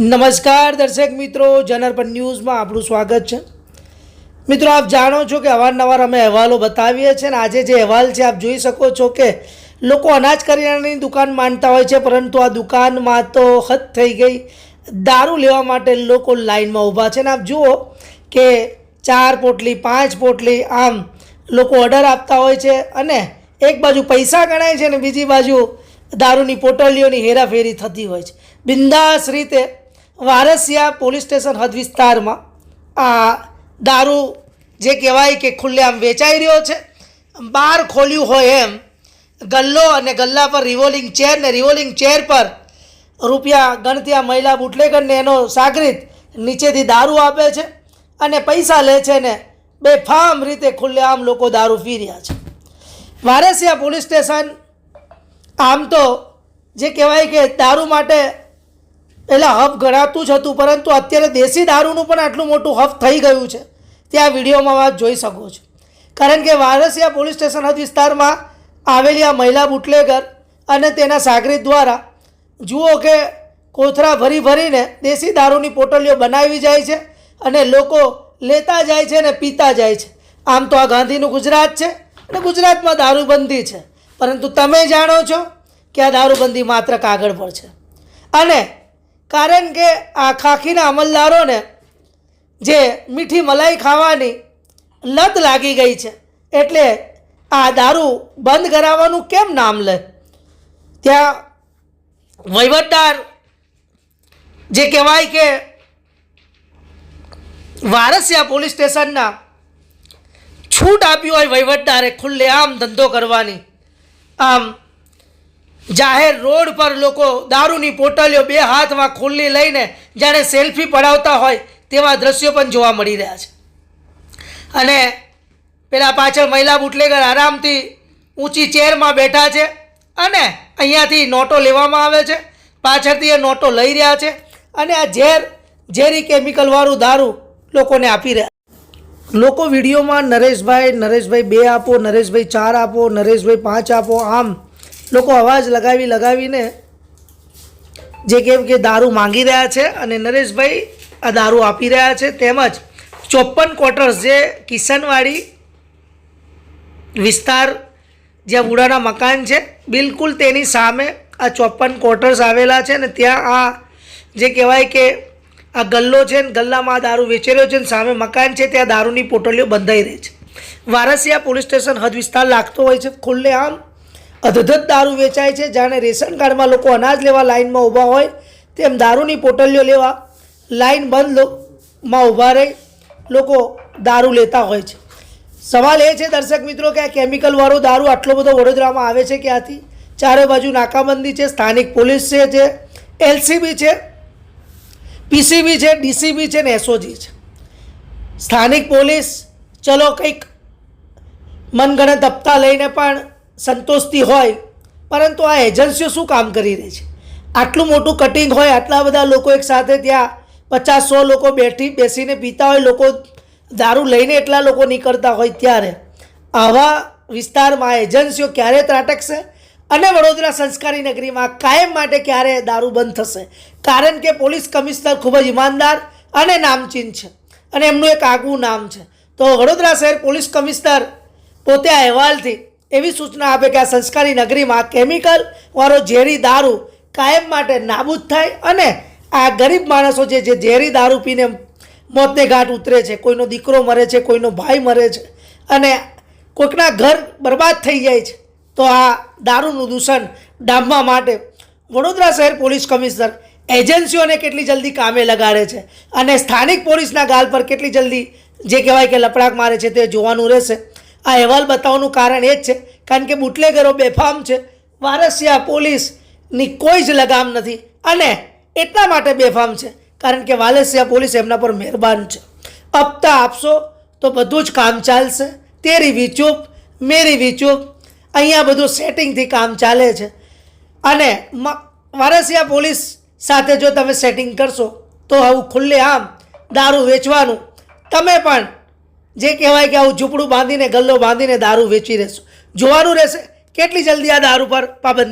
નમસ્કાર દર્શક મિત્રો જનરપન ન્યૂઝમાં આપણું સ્વાગત છે. મિત્રો, આપ જાણો છો કે અવારનવાર અમે અહેવાલો બતાવીએ છીએ અને આજે જે અહેવાલ છે, આપ જોઈ શકો છો કે લોકો અનાજ કરિયાણાની દુકાન માનતા હોય છે, પરંતુ આ દુકાનમાં તો હદ થઈ ગઈ. દારૂ લેવા માટે લોકો લાઈનમાં ઊભા છે અને આપ જુઓ કે ચાર પોટલી, પાંચ પોટલી આમ લોકો ઓર્ડર આપતા હોય છે અને એક બાજુ પૈસા ગણાય છે અને બીજી બાજુ દારૂની પોટલીઓની હેરાફેરી થતી હોય છે. બિંદાસ રીતે વારસિયા પોલીસ સ્ટેશન હદ વિસ્તારમાં આ દારૂ જે કહેવાય કે ખુલ્લેઆમ વેચાઈ રહ્યો છે, બહાર ખોલ્યું હોય એમ, ગલ્લો અને ગલ્લા પર રિવોલિંગ ચેર ને રિવોલિંગ ચેર પર રૂપિયા ગણતી આ મહિલા બુટલેગરને એનો સાગરીત નીચેથી દારૂ આપે છે અને પૈસા લે છે ને બેફામ રીતે ખુલ્લેઆમ લોકો દારૂ પી રહ્યા છે. વારસિયા પોલીસ સ્ટેશન આમ તો જે કહેવાય કે દારૂ માટે પહેલાં હબ ગણાતું જ હતું, પરંતુ અત્યારે દેશી દારૂનું પણ આટલું મોટું હબ થઈ ગયું છે. તે આ વિડીયોમાં વાત જોઈ શકો છો. કારણ કે વારસિયા પોલીસ સ્ટેશન હદ વિસ્તારમાં આવેલી આ મહિલા બુટલેગર અને તેના સાગરીત દ્વારા જુઓ કે કોથરા ભરી ભરીને દેશી દારૂની પોટલીઓ બનાવી જાય છે અને લોકો લેતા જાય છે અને પીતા જાય છે. આમ તો આ ગાંધીનું ગુજરાત છે અને ગુજરાતમાં દારૂબંધી છે. પરંતુ તમે જાણો છો કે આ દારૂબંધી માત્ર કાગળ પર છે. અને કારણ કે આ ખાખીના અમલદારોને જે મીઠી મલાઈ ખાવાની લત લાગી ગઈ છે, એટલે આ દારૂ બંધ કરાવવાનું કેમ નામ લે? ત્યાં વહીવટદાર જે કહેવાય કે વારસિયા પોલીસ સ્ટેશનના છૂટ આપી હોય વહીવટદારે ખુલ્લેઆમ ધંધો કરવાની. આમ જાહેર રોડ પર લોકો દારૂની પોટલીઓ બે હાથમાં ખુલ્લી લઈને જાણે સેલ્ફી પડાવતા હોય તેવા દ્રશ્યો પણ જોવા મળી રહ્યા છે. અને પેલા પાછળ મહિલા બુટલેગર આરામથી ઊંચી ચેરમાં બેઠા છે અને અહીંયાથી નોટો લેવામાં આવે છે. પાછળથી એ નોટો લઈ રહ્યા છે અને આ ઝેર, ઝેરી કેમિકલવાળું દારૂ લોકોને આપી રહ્યા લોકો વિડીયોમાં નરેશભાઈ નરેશભાઈ બે આપો, નરેશભાઈ ચાર આપો, નરેશભાઈ પાંચ આપો, આમ લોકો અવાજ લગાવી લગાવીને જે કેમ કે દારૂ માંગી રહ્યા છે અને નરેશભાઈ આ દારૂ આપી રહ્યા છે તેમજ ચોપન ક્વાર્ટર્સ જે કિશનવાડી વિસ્તાર જ્યાં ઉડાના મકાન છે, બિલકુલ તેની સામે આ ચોપન ક્વાર્ટર્સ આવેલા છે ને ત્યાં આ જે કહેવાય કે આ ગલ્લો છે ને ગલ્લામાં દારૂ વેચેલો છે ને સામે મકાન છે, ત્યાં દારૂની પોટલીઓ બંધાઈ રહી છે. વારસિયા પોલીસ સ્ટેશન હદ વિસ્તાર લાગતો હોય છે ખુલ્લે આમ અધધત દારૂ વેચાય છે, જાણે રેશન કાર્ડમાં લોકો અનાજ લેવા લાઇનમાં ઊભા હોય, તેમ દારૂની પોટલીઓ લેવા લાઇન બંધમાં ઊભા રહી, લોકો દારૂ લેતા હોય છે. સવાલ એ છે દર્શક મિત્રો કે આ કેમિકલવાળો દારૂ આટલો બધો વડોદરામાં આવે છે ક્યાંથી? ચારે બાજુ નાકાબંધી છે, સ્થાનિક પોલીસ છે જે, એલસીબી છે, પીસીબી છે, ડીસીબી છે ને એસઓજી છે. સ્થાનિક પોલીસ, ચલો કંઈક મનગણત હપ્તા લઈને પણ સંતોષતી હોય, પરંતુ આ એજન્સીઓ શું કામ કરી રહી છે? આટલું મોટું કટિંગ હોય, આટલા બધા લોકો એક સાથે ત્યાં પચાસ, સો લોકો બેઠી, બેસીને પીતા હોય, લોકો દારૂ લઈને એટલા લોકો નીકળતા હોય ત્યારે. આવા વિસ્તારમાં એજન્સીઓ ક્યારે ત્રાટકશે? અને વડોદરા સંસ્કારી નગરીમાં કાયમ માટે ક્યારે દારૂ બંધ થશે? કારણ કે પોલીસ કમિશનર ખૂબ જ ઈમાનદાર અને નામચીન છે. અને એમનું એક આગવું નામ છે. તો વડોદરા શહેર પોલીસ કમિશનર પોતે અહેવાલથી એવી સૂચના આપે કે આ સંસ્કારી નગરીમાં કેમિકલ વાળો ઝેરી દારૂ કાયમ માટે નાબૂદ થાય અને આ ગરીબ માણસો છે, જે ઝેરી દારૂ પીને મોતને ઘાટ ઉતરે છે, કોઈનો દીકરો મરે છે, કોઈનો ભાઈ મરે છે અને કોઈકના ઘર બરબાદ થઈ જાય છે, તો આ દારૂનું દૂષણ ડામવા માટે વડોદરા શહેર પોલીસ કમિશનર એજન્સીઓને કેટલી જલ્દી કામે લગાડે છે અને સ્થાનિક પોલીસના ગાલ પર કેટલી જલ્દી જે કહેવાય કે લપડાક મારે છે તે જોવાનું રહેશે. આ અહેવાલ બતાવવાનું કારણ એ જ છે, કારણ કે બુટલેગરો બેફામ છે, વારસિયા પોલીસની કોઈ જ લગામ નથી અને એટલા માટે બેફામ છે, કારણ કે વાલસિયા પોલીસ એમના પર મહેરબાન છે. હપ્તા આપશો તો બધું જ કામ ચાલશે. તેરી વિચૂપ, મેરી વિચૂપ, અહીંયા બધું સેટિંગથી કામ ચાલે છે. અને વારસિયા પોલીસ સાથે જો તમે સેટિંગ કરશો તો આવું ખુલ્લે આમ દારૂ વેચવાનું. તમે પણ જે કહેવાય કે આવું ઝૂંપડું બાંધીને, ગલ્લો બાંધીને દારૂ વેચી રહેશું. જોવાનું રહેશે. કેટલી જલ્દી આ દારૂ પર પાબંદી